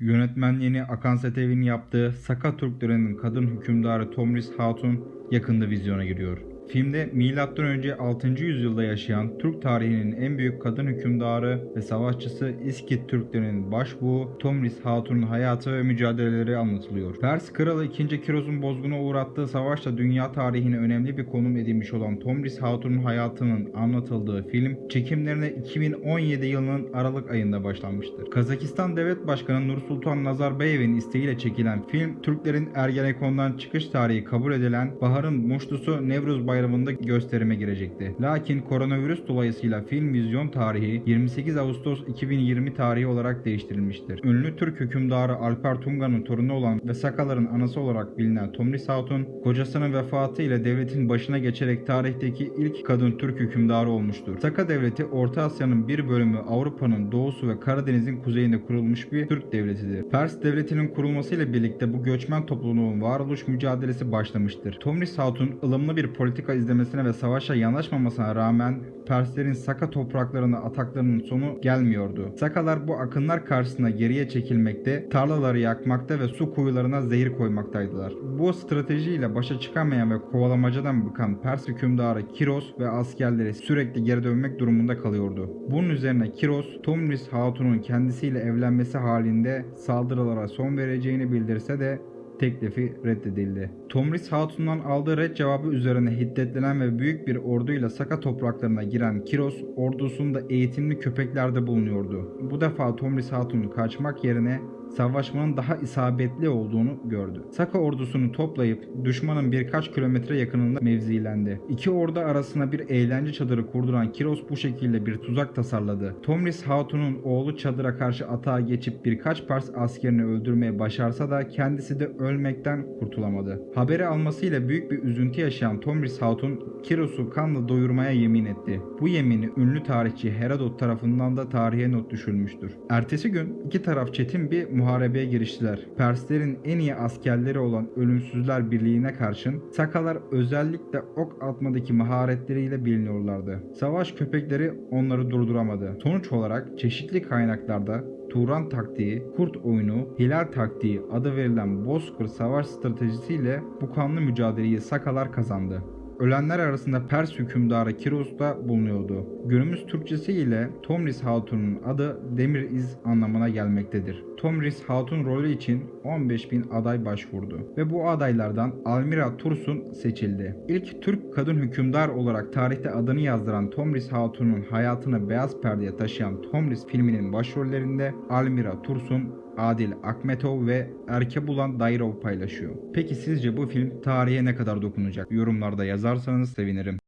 Yönetmenliğini Akan Setev'in yaptığı Saka Türklerinin kadın hükümdarı Tomris Hatun yakında vizyona giriyor. Filmde M.Ö. 6. yüzyılda yaşayan Türk tarihinin en büyük kadın hükümdarı ve savaşçısı İskit Türklerinin başbuğu Tomris Hatun'un hayatı ve mücadeleleri anlatılıyor. Pers Kralı 2. Kiros'un bozguna uğrattığı savaşla dünya tarihine önemli bir konum edinmiş olan Tomris Hatun'un hayatının anlatıldığı film çekimlerine 2017 yılının Aralık ayında başlanmıştır. Kazakistan Devlet Başkanı Nursultan Nazarbayev'in isteğiyle çekilen film Türklerin Ergenekon'dan çıkış tarihi kabul edilen Bahar'ın Muşlusu Nevruz Bayramı'nda gösterime girecekti. Lakin koronavirüs dolayısıyla film vizyon tarihi 28 Ağustos 2020 tarihi olarak değiştirilmiştir. Ünlü Türk hükümdarı Alper Tunga'nın torunu olan ve Sakaların anası olarak bilinen Tomris Hatun, kocasının vefatı ile devletin başına geçerek tarihteki ilk kadın Türk hükümdarı olmuştur. Saka devleti Orta Asya'nın bir bölümü Avrupa'nın doğusu ve Karadeniz'in kuzeyinde kurulmuş bir Türk devletidir. Pers devletinin kurulmasıyla birlikte bu göçmen topluluğun varoluş mücadelesi başlamıştır. Tomris Hatun ılımlı bir politika izlemesine ve savaşa yanaşmamasına rağmen Perslerin Saka topraklarına ataklarının sonu gelmiyordu. Sakalar bu akınlar karşısında geriye çekilmekte, tarlaları yakmakta ve su kuyularına zehir koymaktaydılar. Bu stratejiyle başa çıkamayan ve kovalamacadan bıkan Pers hükümdarı Kiros ve askerleri sürekli geri dönmek durumunda kalıyordu. Bunun üzerine Kiros, Tomris Hatun'un kendisiyle evlenmesi halinde saldırılara son vereceğini bildirse de teklifi reddedildi. Tomris Hatun'dan aldığı red cevabı üzerine hiddetlenen ve büyük bir orduyla Saka topraklarına giren Kiros ordusunda eğitimli köpeklerde bulunuyordu. Bu defa Tomris Hatun kaçmak yerine savaşmanın daha isabetli olduğunu gördü. Saka ordusunu toplayıp düşmanın birkaç kilometre yakınında mevzilendi. İki ordu arasına bir eğlence çadırı kurduran Kiros bu şekilde bir tuzak tasarladı. Tomris Hatun'un oğlu çadıra karşı atağa geçip birkaç Pars askerini öldürmeye başarsa da kendisi de ölmekten kurtulamadı. Haberi almasıyla büyük bir üzüntü yaşayan Tomris Hatun Kiros'u kanla doyurmaya yemin etti. Bu yemini ünlü tarihçi Herodot tarafından da tarihe not düşülmüştür. Ertesi gün iki taraf çetin bir muharebeye giriştiler. Perslerin en iyi askerleri olan Ölümsüzler Birliği'ne karşın Sakalar özellikle ok atmadaki maharetleriyle biliniyorlardı. Savaş köpekleri onları durduramadı. Sonuç olarak çeşitli kaynaklarda Turan taktiği, kurt oyunu, hilal taktiği adı verilen Bozkır savaş stratejisiyle bu kanlı mücadeleyi Sakalar kazandı. Ölenler arasında Pers hükümdarı Kiros da bulunuyordu. Günümüz Türkçesi ile Tomris Hatun'un adı Demir İz anlamına gelmektedir. Tomris Hatun rolü için 15 bin aday başvurdu ve bu adaylardan Almira Tursun seçildi. İlk Türk kadın hükümdar olarak tarihte adını yazdıran Tomris Hatun'un hayatını beyaz perdeye taşıyan Tomris filminin başrollerinde Almira Tursun, Adil Akmetov ve Erkebulan Dairov paylaşıyor. Peki sizce bu film tarihe ne kadar dokunacak? Yorumlarda yazarsanız sevinirim.